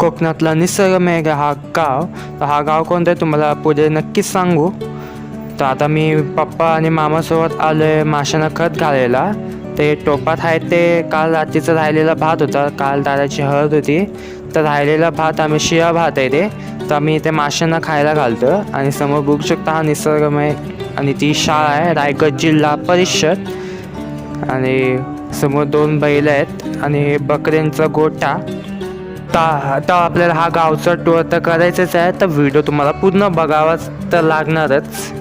कोकणातला निसर्गमेघ हा गाव तर हा गाव कोणता आहे तुम्हाला पुढे नक्कीच सांगू. तर आता मी पप्पा आणि मामासोबत आलो आहे माशांना खत घालायला. ते टोपात आहे ते काल रात्रीचा राहिलेला भात होता काल दादाची हळद होती. तर राहिलेला भात आम्ही शिळा भात आहे ते तर आम्ही ते माशांना खायला घालतो आणि समोर बघू शकता हा निसर्गमय आणि ती शाळा आहे रायगड जिल्हा परिषद. आणि समोर दोन बैल आहेत आणि बकऱ्यांचा गोठा. ता आता आपल्याला हा गावचा टूर तर करायचाच आहे. तर व्हिडिओ तुम्हाला पूर्ण बघावाच तर लागणारच.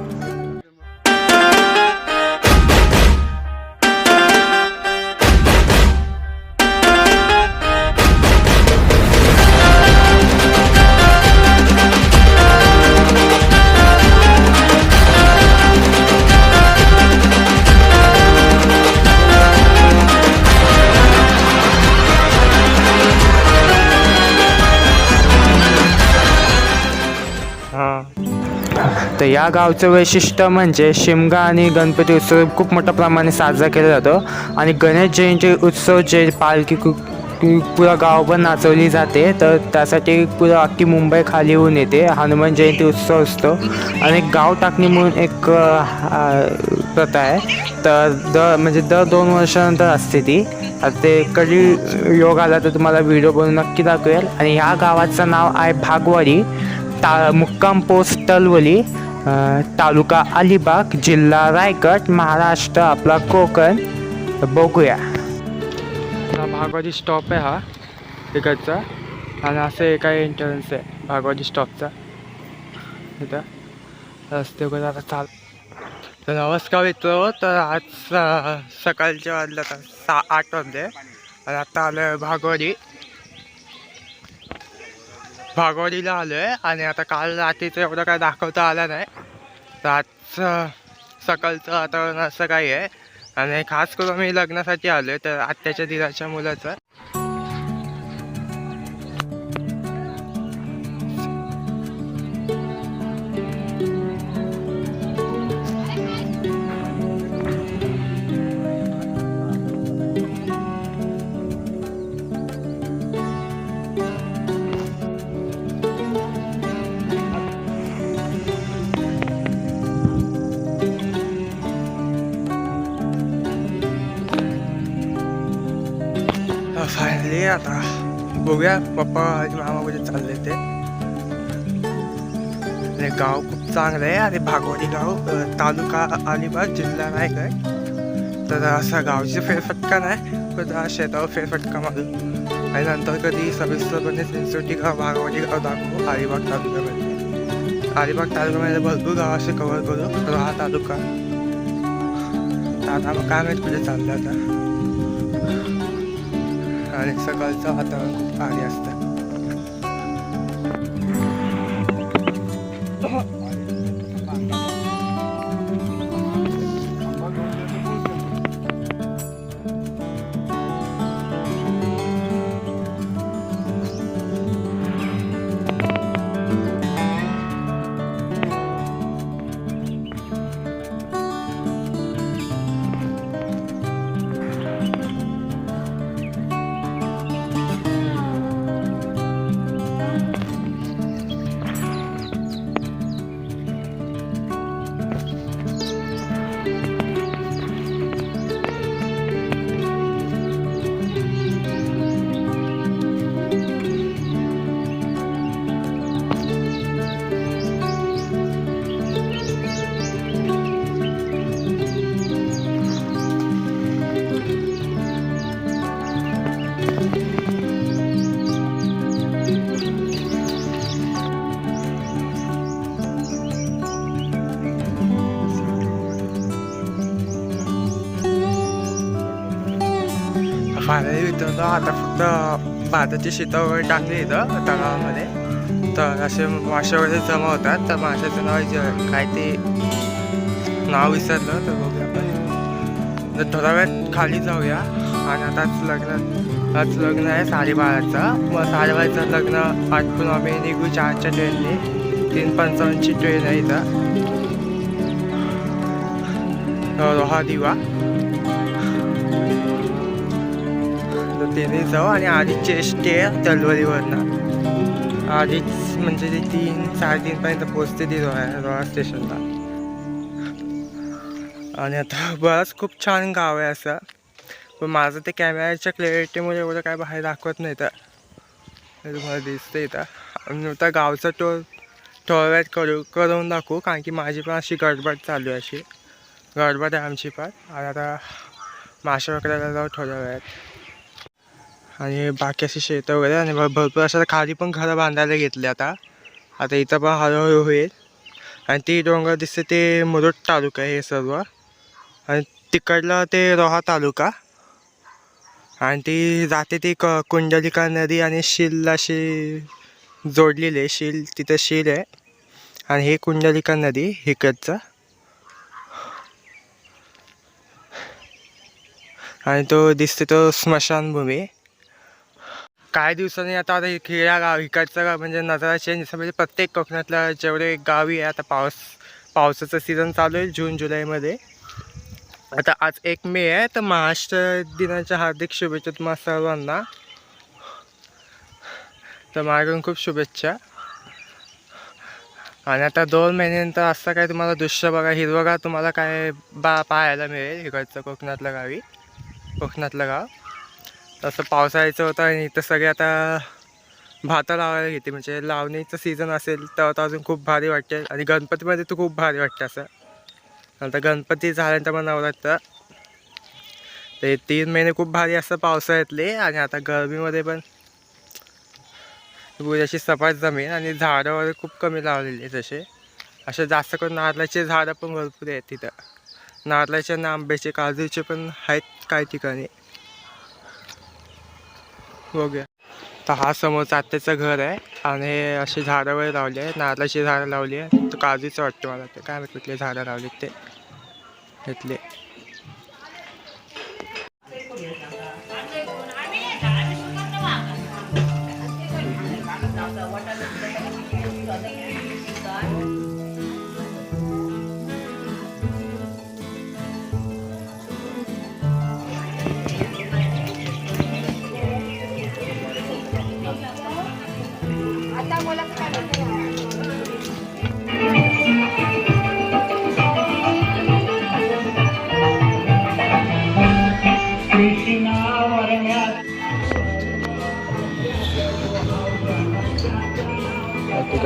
या गावचं वैशिष्ट्य म्हणजे शिमगा आणि गणपती उत्सव खूप मोठ्या प्रमाणे साजरा केला जातो. आणि गणेश जयंती उत्सव जे पालखी कु- पुरा गावभर नाचवली जाते. तर त्यासाठी पुरा अख्खी मुंबई खाली होऊन येते. हनुमान जयंती उत्सव असतो. आणि गाव टाकणी म्हणून एक प्रथा आहे. तर दर म्हणजे दर दोन वर्षानंतर असते ती. ते कधी योग आला तर तुम्हाला व्हिडिओ बनवून नक्की दाखवेल. आणि ह्या गावाचं नाव आहे भागवाडी ता मुक्काम पोस्ट तलवली. तालुका अलिबाग जिल्हा रायगड महाराष्ट्र. आपला कोकण बघूया. हा भागवती स्टॉप आहे हा तिकडचा. आणि असं एक एंट्रन्स आहे भागवती स्टॉपचा इथं. रस्ते वगैरे आता चाल तर नमस्कार मित्र तर आज स- सकाळच्या वाजल्या सहा आठ वाजले. आणि आता आलं भागवडी भागवडीला आलो आहे आणि आता काल रात्रीचं एवढं काय दाखवता आलं नाही. तर सकाळचं वातावरण असं काही आहे. आणि खास करून मी लग्नासाठी आलो आहे तर आत्याच्या दिराच्या मुलाचं. आता. बघूया पप्पा मामा कुठे चालले ते. आणि गाव खूप चांगलं आहे आणि भागवडी गाव तालुका अलिबाग जिल्हा नाही काय तर असा गावची फेरफटका नाही पण शेतावर फेरफटका मारू आणि नंतर कधी सविस्तरपणे सिंचोटी गाव भागवडी गाव दाखवू अलिबाग तालुक्यामध्ये. अलिबाग तालुक्यामध्ये भरपूर गाव असे कवर करू. हा तालुका. आता मग काय माहीत कुठे चाललं आता? आणि सकाळचं वातावरण खूप भारी असतं. आणि मित्रांनो आता फक्त भाताची शेतं वगैरे टाकली इथं तलावामध्ये. तर असे मासे वगैरे जमा होतात. तर माशाचं नाव जे- काय ते नाव विसरलं तर बघूया आपण. तर थोडा वेळ खाली जाऊया. आणि आताच लग्न आज लग्न आहे साडेबाराचं मग साडेबाराचं लग्न आटपून आम्ही निघू चारच्या ट्रेनने तीन पंचावन्नची ट्रेन आहे इथं. रोहा दिवा. तर तिने जाऊ आणि आधी चेस्ट आहे तलवारीवरनं. आधीच म्हणजे ते तीन साडेतीनपर्यंत पोचते ती रोहा रोहा स्टेशनला. आणि आता बस खूप छान गाव आहे असं. पण माझं ते कॅमेऱ्याच्या क्लॅरिटीमुळे एवढं काय बाहेर दाखवत नाही तर. तुम्हाला दिसतं इथं. आणि आता गावचा टोर थोड्या करू करून दाखवू कारण की माझी पण अशी गडबड चालू आहे अशी. गडबड आहे आमची पण. आणि आता माशा वगैरेला जाऊ थोड्या वेळात. आणि बाकी अशी शेतं वगैरे आणि भरपूर अशा खाली पण घरं बांधायला घेतली आता. आता इथं पण हळूहळू होईल. आणि ती डोंगर दिसते ते मुरुड तालुका आहे हे सर्व. आणि तिकडलं ते रोहा तालुका. आणि ती जाते ती क कुंडलिका नदी आणि शील अशी जोडलेली आहे. शील तिथं शील आहे. आणि हे कुंडलिका नदी इकडचं आणि तो दिसते तो स्मशानभूमी. काही दिवसांनी आता आता खेड्या गाव इकडचं म्हणजे नजरा चेंज असं म्हणजे प्रत्येक कोकणातल्या जेवढे गावी आहे आता पावस पावसाचं सीझन चालू आहे जून जुलैमध्ये. आता आज एक मे आहे तर महाराष्ट्र दिनाच्या हार्दिक शुभेच्छा तुम्हाला सर्वांना. तर माझ्याकडून खूप शुभेच्छा. आणि आता दोन महिन्यानंतर असं काय तुम्हाला दृश्य बघा हिरवगार तुम्हाला काय बा पाहायला मिळेल इकडचं कोकणातलं गावी कोकणातलं गाव. तसं पावसाळ्याचं होतं आणि इथं सगळे आता भाता लावायला घेते. म्हणजे लावणीचं सीझन असेल तर आता अजून खूप भारी वाटते. आणि गणपतीमध्ये तर खूप भारी वाटते असं. नंतर गणपती झाल्यानंतर मग नवरात्र. ते तीन महिने खूप भारी असतं पावसाळ्यातले. आणि आता गरमीमध्ये पण अशी सपाट जमीन आणि झाडं वगैरे खूप कमी लावलेली जसे तसे असे जास्त करून नारळाचे झाडं पण भरपूर आहेत तिथं. नारळाचे आणि आंब्याचे काजूचे पण आहेत काही ठिकाणी. हो बघूया तर हा समोर आत्याचं घर आहे आणि हे अशी झाडं वगैरे लावली आहे नारळाची झाडं लावली आहे तर काळजीचं वाटतं मला ते. काय कुठले झाडं लावली ते. घेतले.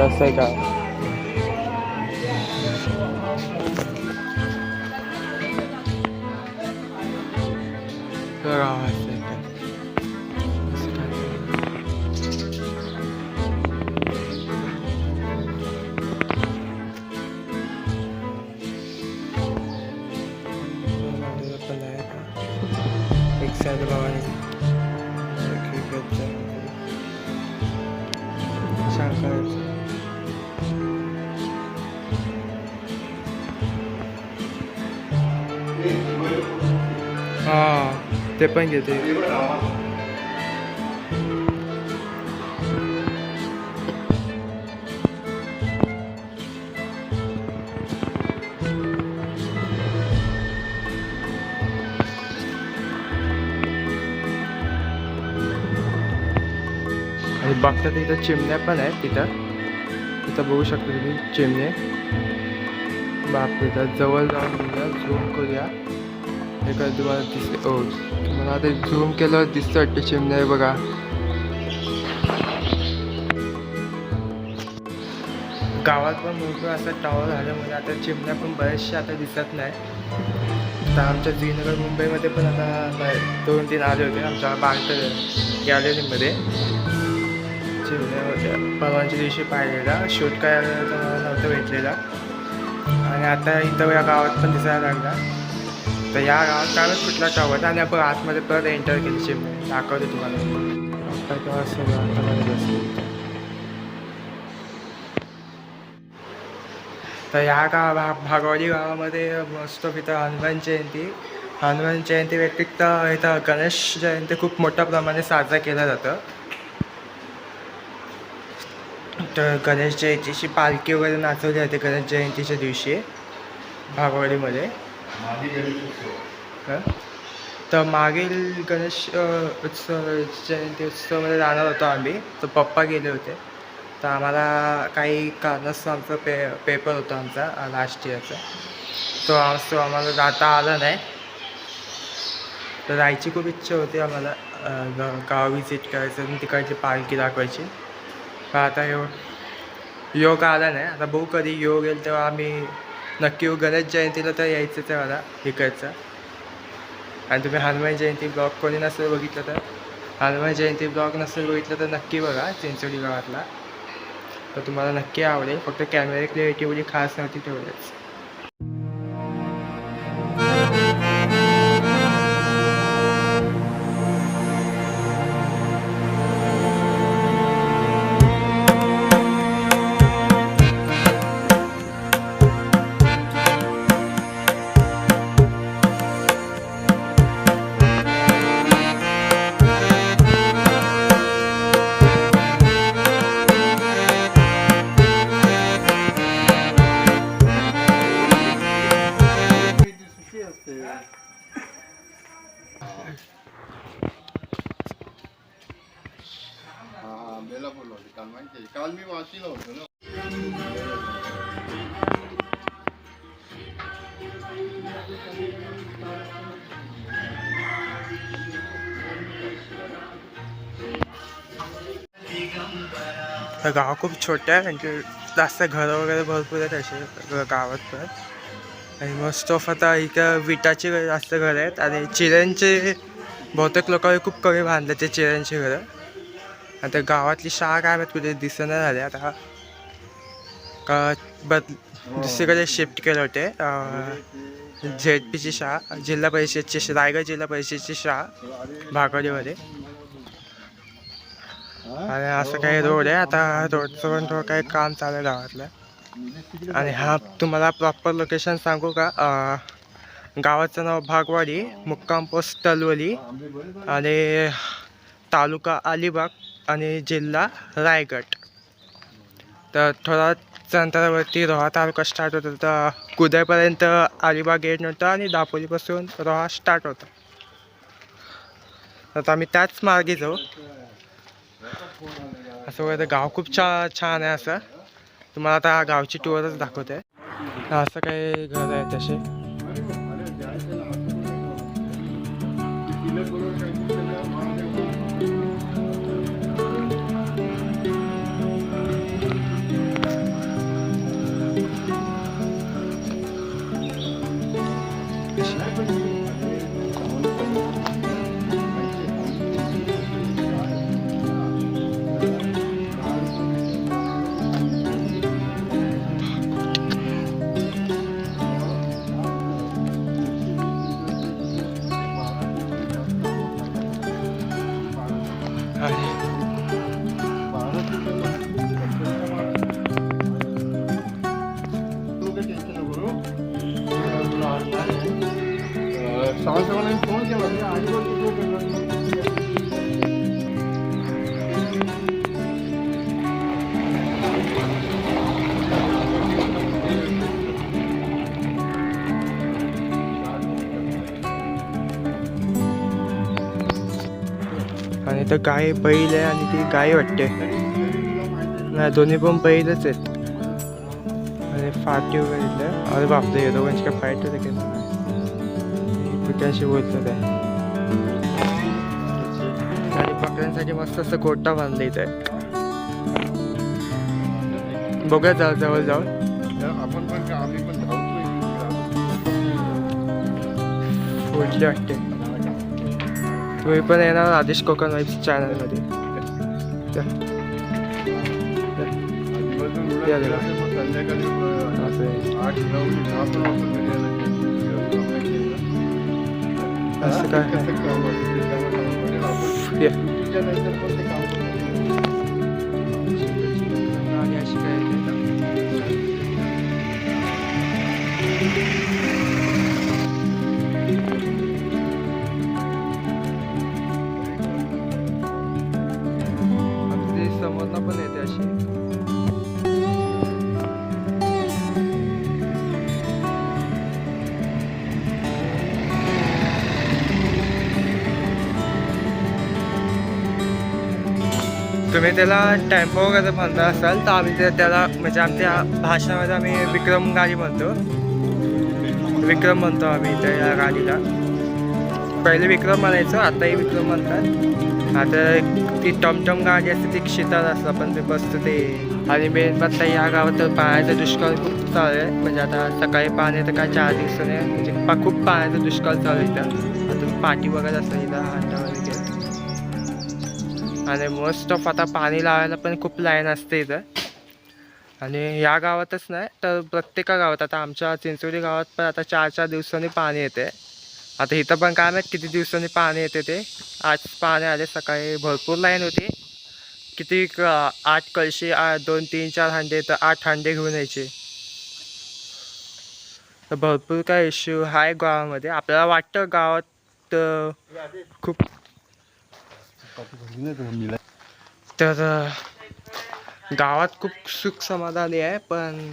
ते कसं आहे पण घेते आणि बघता तिथं चिमण्या पण आहेत तिथं. तिथं बघू शकता तुम्ही चिमणे. बाप तिथं जवळ जाऊन बघूया झूम करूया. हे काय तुम्हाला दिसते ओ मला ते झूम केलं दिसतं वाटतं चिमण्या बघा. गावात पण भरपूर असं टॉवर झाल्यामुळे आता चिमण्या पण बऱ्याचशा आता दिसत नाही. आता आमच्या जुईनगर मुंबईमध्ये पण आता दोन तीन आले होते. आमच्या बांध गॅलरीमध्ये. चिमण्या होत्या परवाच्या दिवशी पाहिलेला. शूट करायला नव्हतं भेटलेला. आणि आता इथं या गावात पण दिसायला लागला. तर या गावात कालच कुठला टॉवर आणि आपण आतमध्ये परत एंटर केली चिमणे दाखवते तुम्हाला. तर ह्या गाव भा भागवडी गावामध्ये मस्त इथं हनुमान जयंती. हनुमान जयंती व्यतिरिक्त इथं गणेश जयंती खूप मोठ्या प्रमाणे साजरा केला जातं. तर गणेश जयंतीची पालखी वगैरे नाचवली जाते गणेश जयंतीच्या दिवशी भागवडीमध्ये तर मागील गणेश उत्सव जयंती उत्सवामध्ये जाणार होतो आम्ही. तर पप्पा गेले होते. तर आम्हाला काही कारणास्तव आमचा पे पेपर होता आमचा लास्ट इयरचा तो असतो तो आम्हाला जाता आला नाही. तर जायची खूप इच्छा होती आम्हाला गाव विजिट करायचं आणि तिकडची पालखी दाखवायची. पण आता योग योग आला नाही. आता बघू कधी योग येईल तेव्हा आम्ही नक्की गणेश जयंतीला तर यायचंच आहे मला इकडचं आणि तुम्ही हनुमान जयंती ब्लॉग कोणी नसेल बघितलं तर हनुमान जयंती ब्लॉग नसेल बघितलं तर नक्की बघा चिंचोली गावातला. तर तुम्हाला नक्की आवडेल. फक्त कॅमेरे क्लिअरिटी एवढी खास नव्हती तेवढेच. गाव खूप छोटं आहे म्हणजे जास्त घरं वगैरे भरपूर आहेत असे गावात पण. आणि मोस्ट ऑफ आता इथं विटाची जास्त घरं आहेत आणि चिऱ्यांचे बहुतेक लोक खूप कमी बांधले ते चिऱ्यांची घरं. आता गावातली शाळा काय माहीत कुठे दिसणं झाले. आता का बद दुसरीकडे शिफ्ट केले होते. झेड पीची शाळा जिल्हा परिषदची रायगड जिल्हा परिषदची शाळा भागवडीमध्ये आणि असं काही रोड आहे. आता रोडचं पण थोडं काही काम चालू आहे गावातलं. आणि हा तुम्हाला प्रॉपर लोकेशन सांगू का? गावाचं नाव भागवाडी मुक्काम पोस्ट तलवली आणि तालुका अलिबाग आणि जिल्हा रायगड. तर थोडा अंतरावरती रोहा तालुका स्टार्ट होतो. तर कुद्यापर्यंत अलिबाग गेट नव्हतं आणि दापोलीपासून रोहा स्टार्ट होतं. तर आम्ही त्याच मार्गे जाऊ. असं वगैरे गाव खूप छा छान आहे असं. तुम्हाला आता गावची टूरच दाखवते. असं काही घर आहे तसे. तर गाय बैल आहे आणि ती गाय वाटते? नाही दोन्ही पण बैलच आहेत. आणि फाटी वगैरे इथलं अरे बापरे दोघांची काय फाईट होते की पिकांशी बोलतं काय आणि बकऱ्यांसाठी मस्त असं गोटा बांधलं इथं. बघूया जाऊ जवळ जाऊन आपण पण आम्ही पण वाटते. तुम्ही पण येणार आदेश कोकण वाईब्स चॅनलमध्ये या. दिवसभर तुम्ही त्याला टेम्पो वगैरे म्हणता असाल तर आम्ही ते त्याला म्हणजे आमच्या भाषणामध्ये आम्ही विक्रम गाडी म्हणतो. विक्रम म्हणतो आम्ही त्या या गाडीला पहिले विक्रम म्हणायचो आताही विक्रम म्हणतात. आता ती टमटम गाडी असते ती क्षितार असतं आपण ते बसतो ते. आणि मेन पत्ता या गावात तर पाण्याचा दुष्काळ खूप चालू आहे. म्हणजे आता सकाळी पाणी तर काय चार दिवसाने. म्हणजे खूप पाण्याचा दुष्काळ चालू आहे इथं. आता पाठी वगैरे असतं इथं. आणि मोस्ट ऑफ आता पाणी लावायला पण खूप लाईन असते इथं. आणि या गावातच नाही तर प्रत्येका गावात आता आमच्या चिंचोली गावात पण आता चार चार दिवसांनी पाणी येते. आता इथं पण काय माहीत किती दिवसांनी पाणी येते ते? आज पाणी आले सकाळी भरपूर लाईन होती. किती क- आठ कळशी आ- दोन तीन चार हांडे तर आठ हांडे घेऊन यायचे. तर भरपूर काय इश्यू आहे गावामध्ये. आपल्याला वाटतं गावात खूप तर गावात खूप सुख समाधानी आहे पण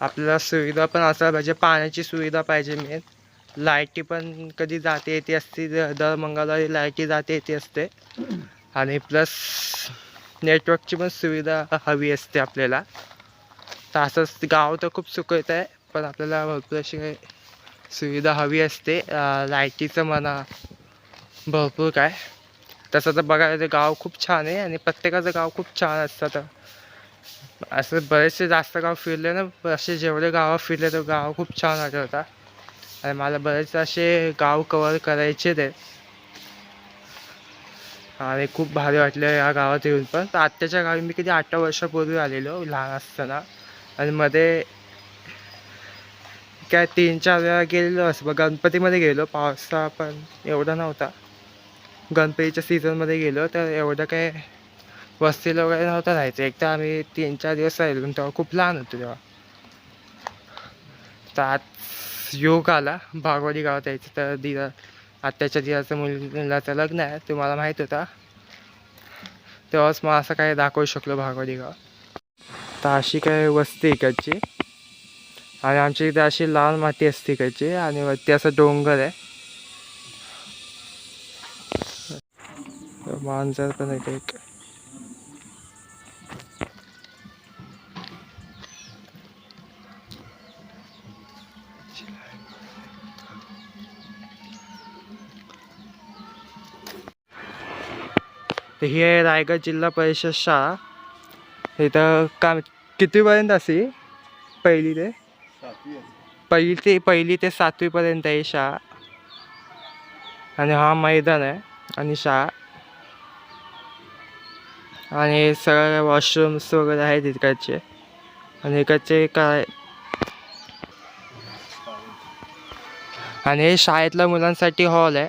आपल्याला सुविधा पण असायला पाहिजे पाण्याची सुविधा पाहिजे मेन लाईटी पण कधी जाते येते असते दर मंगळवारी लाईटी जाते येते असते. आणि प्लस नेटवर्कची पण सुविधा हवी असते आपल्याला. तर असंच गाव तर खूप सुखत आहे पण आपल्याला भरपूर अशी काही सुविधा हवी असते. लाईटीचं म्हणा भरपूर काय. तसं तर बघायला ते गाव खूप छान आहे आणि प्रत्येकाचं गाव खूप छान असतं असं बरेचसे जास्त गाव फिरले ना असे जेवढे गावं फिरले तर गाव खूप छान आठवता आणि मला बरेच असे गाव कवर करायचे ते. आणि खूप भारी वाटलं या गावात येऊन पण. तर आत्ताच्या गावी मी किती आठ वर्षापूर्वी आलेलो लहान असताना. आणि मध्ये काय तीन चार वेळा गेलेलो असं. गणपतीमध्ये गेलो पावसा पण एवढा नव्हता. गणपतीच्या सीझनमध्ये गेलो तर एवढं काय वस्तीला वगैरे नव्हतं राहायचं. एक तर आम्ही तीन चार दिवस राहिलो आणि तेव्हा खूप लहान होतो तेव्हा. तर आज योग आला भागवडी गावात यायचं तर दिरा आत्याच्या दिराचं मुलाचं लग्न आहे तुम्हाला माहीत होता. तेव्हाच मग असं काय दाखवू शकलो भागवडी गाव तर अशी काय वस्ती इकडची. आणि आमच्या इथे अशी लाल माती असते इकडची आणि वरती असं डोंगर आहे. मांजर पण आहे एक तर ही आहे रायगड जिल्हा परिषद शाळा इथं का कितीपर्यंत असे पहिली ते पहिली ते पहिली ते सातवीपर्यंत आहे शाळा आणि हा मैदान आहे आणि शाळा आणि सगळ्या वॉशरूम्स वगैरे आहेत इकडचे. आणि इकडचे काय? आणि हे शाळेतल्या मुलांसाठी हॉल आहे.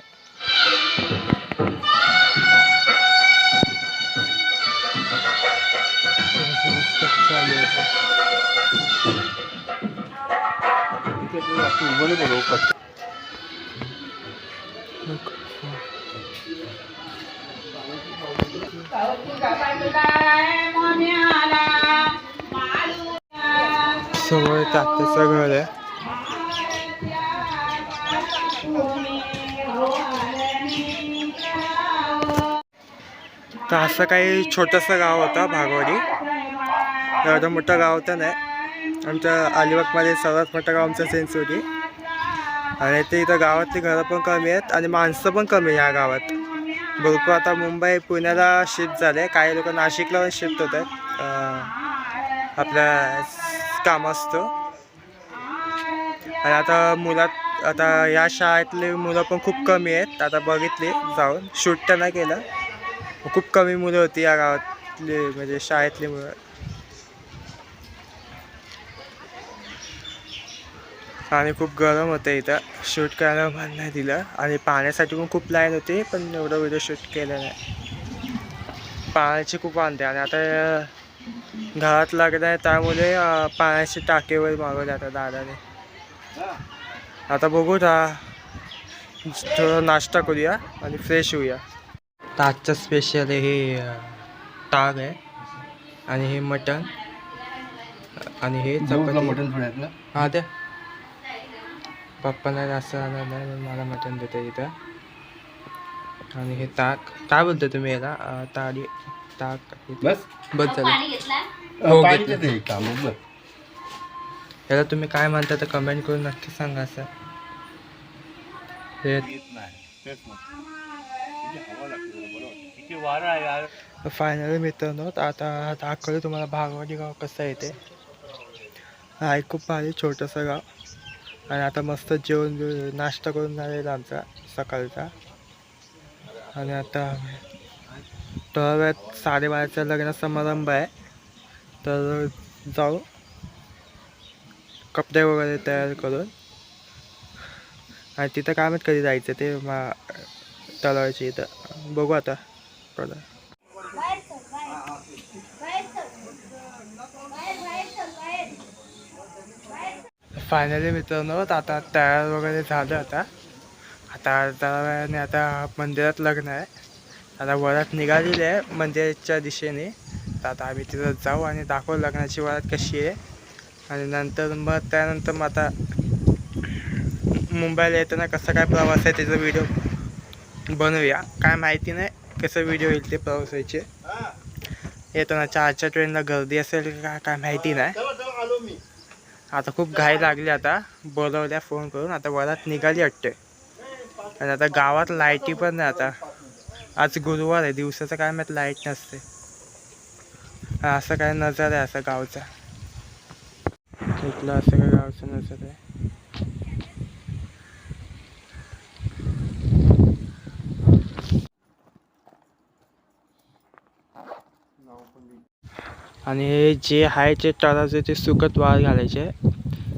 समोर तात्याचं घर आहे तर असं काही छोटंसं गाव होतं भागवाडी. एवढं मोठं गाव तर नाही. आमच्या अलिबागमध्ये सर्वात मोठं गाव आमचं सेंचुरी आणि ते इथं गावातली घरं पण कमी आहेत आणि माणसं पण कमी आहे या गावात. भरपूर आता मुंबई पुण्याला शिफ्ट झाले. काही लोक नाशिकला पण शिफ्ट होत आहेत आपल्या काम असतो. आणि आता मुलात आता या शाळेतले मुलं पण खूप कमी आहेत. आता बघितली जाऊन शूट तर नाही केलं. खूप कमी मुलं होती या गावातली म्हणजे शाळेतली मुलं. आणि खूप गरम होतं इथं. शूट करायला मन नाही दिलं. आणि पाण्यासाठी पण खूप लाईन होती पण एवढं व्हिडिओ शूट केलं नाही. पाण्याची खूप वांदे. आणि आता घरात लागत आहे त्यामुळे पाण्याची टाकेवर मागवले आता दादाने. आता बघू ना थोडं नाश्ता करूया आणि फ्रेश होऊया. आजचं स्पेशल हे ताग आहे. आणि हे मटण. आणि हे मटण हा द्या पप्पाला जास्त आणणार नाही मला मटण देते इथं आणि हे ताक काय बोलतो तुम्ही याला? ताडी ताक बस. बस झालं. पाणी घेतला हो, घेतलं. याला तुम्ही काय म्हणता तर कमेंट करून नक्की सांगा सर. फायनली मित्रांनो आता दाखवलं तुम्हाला भागवडी गाव कसं आहे ते. आहे खूप भारी छोटंसं गाव. आणि आता मस्त जेवण नाश्ता करून झालेला आमचा सकाळचा. आणि आता थोड्या वेळात साडेबाराचा लग्न समारंभ आहे. तर जाऊ. कपडे वगैरे तयार करून. आणि तिथं कामच कधी जायचं ते मा तलावाची इथं. बघू आता. थोडं बाहेर चल बाहेर बाहेर चल बाहेर बाहेर चल बाहेर बाहेर फायनली मित्रांनो आता तयार वगैरे झालं आता. आता जरा वेळाने आता मंदिरात लग्न आहे. आता वरात निघालेली आहे मंदिराच्या दिशेने. तर आता आम्ही तिथं जाऊ आणि दाखवू लग्नाची वरात कशी आहे. आणि नंतर मग त्यानंतर मग आता मुंबईला येताना कसा काय प्रवास आहे त्याचा व्हिडिओ बनवूया. काय माहिती नाही कसं व्हिडिओ येईल ते प्रवासाचे. येताना चारच्या ट्रेनला गर्दी असेल का काय माहिती नाही. आता खूप घाई लागली आता. बोलवल्या फोन करून. आता वरात निघाली वाटते आणि आता गावात लाईटी पण नाही आता. आज गुरुवार आहे. दिवसाचं काय माहीत लाइट नसते. असं काय नजर आहे असं गावचा. इथलं असं काय गावचं नजर आहे. आणि हे जे आहे जे तळाचे ते सुकत वाळ घालायचे.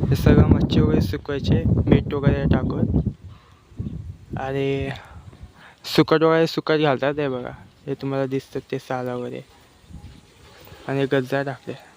हे सगळं मच्छी वगैरे सुकवायचे मीठ वगैरे टाकून. आणि सुकट वगैरे सुकत घालतात हे बघा. हे तुम्हाला दिसतं ते साला वगैरे. आणि गज्जा टाकते.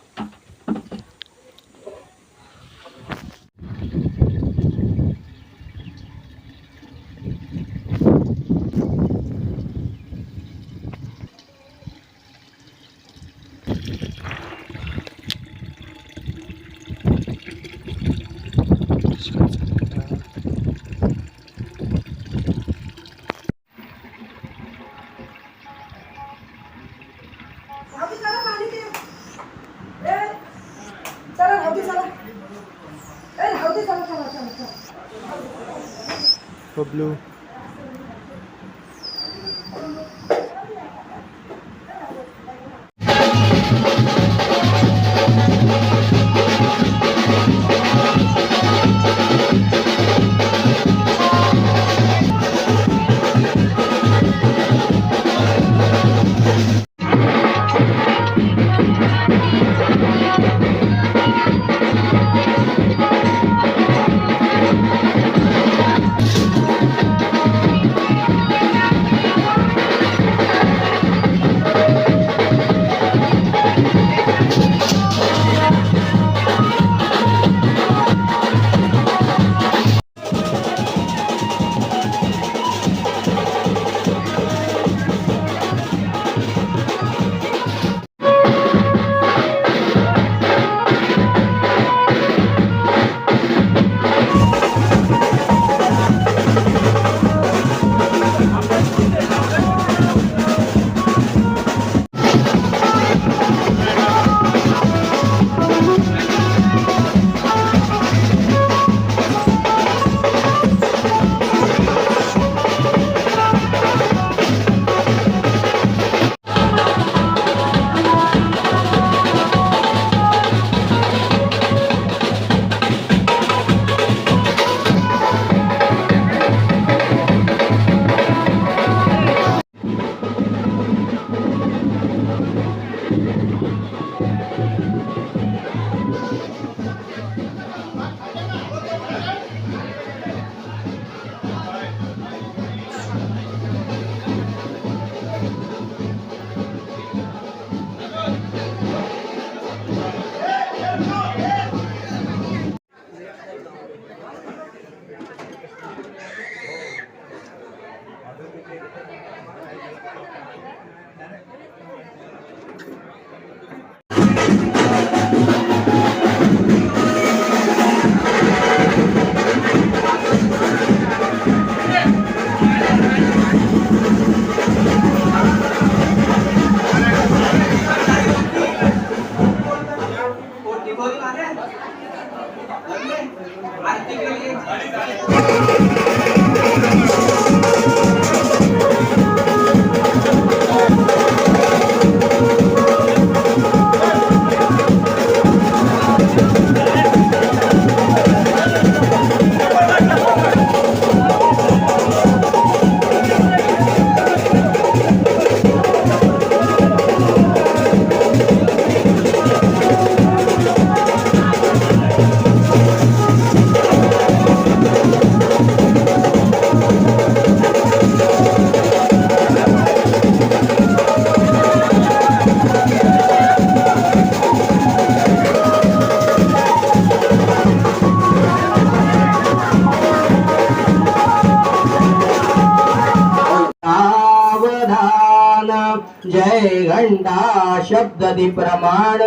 नदी प्रमाण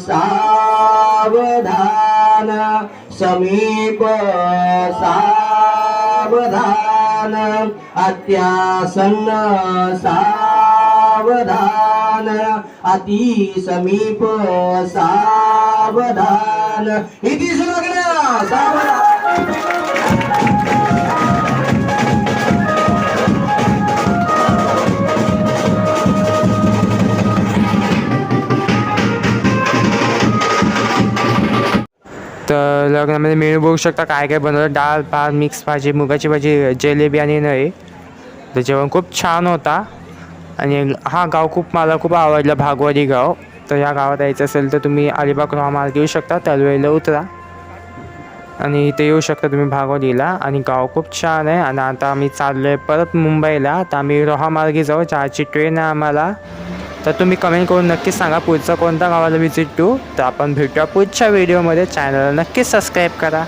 सावधान समीप सावधान अत्यासन्न सावधान अति समीप सावधान. इति सुलग्न सावधान. तर लग्नामध्ये मेनू बघू शकता काय काय बनवलं. डाळ भात मिक्स भाजी मुगाची भाजी जिलेबी आणि नळी तर जेवण खूप छान होता. आणि हा गाव खूप मला खूप आवडला भागवाडी गाव. तर या गावात यायचं असेल तर तुम्ही अलिबाग मार्ग येऊ शकता तलवेला उतरा. आणि इथे येऊ शकता तुम्ही भागवडीला. आणि गाव खूप छान आहे. आणि आता आम्ही चाललो आहे परत मुंबईला. तर आम्ही रोहा मार्गे जाऊ. चहाची ट्रेन आहे आम्हाला. तर तुम्ही कमेंट करून नक्कीच सांगा. पुढचं कोणत्या गावाला व्हिजिट देऊ तर आपण भेटूया पुढच्या व्हिडिओमध्ये चॅनलला नक्कीच सबस्क्राईब करा.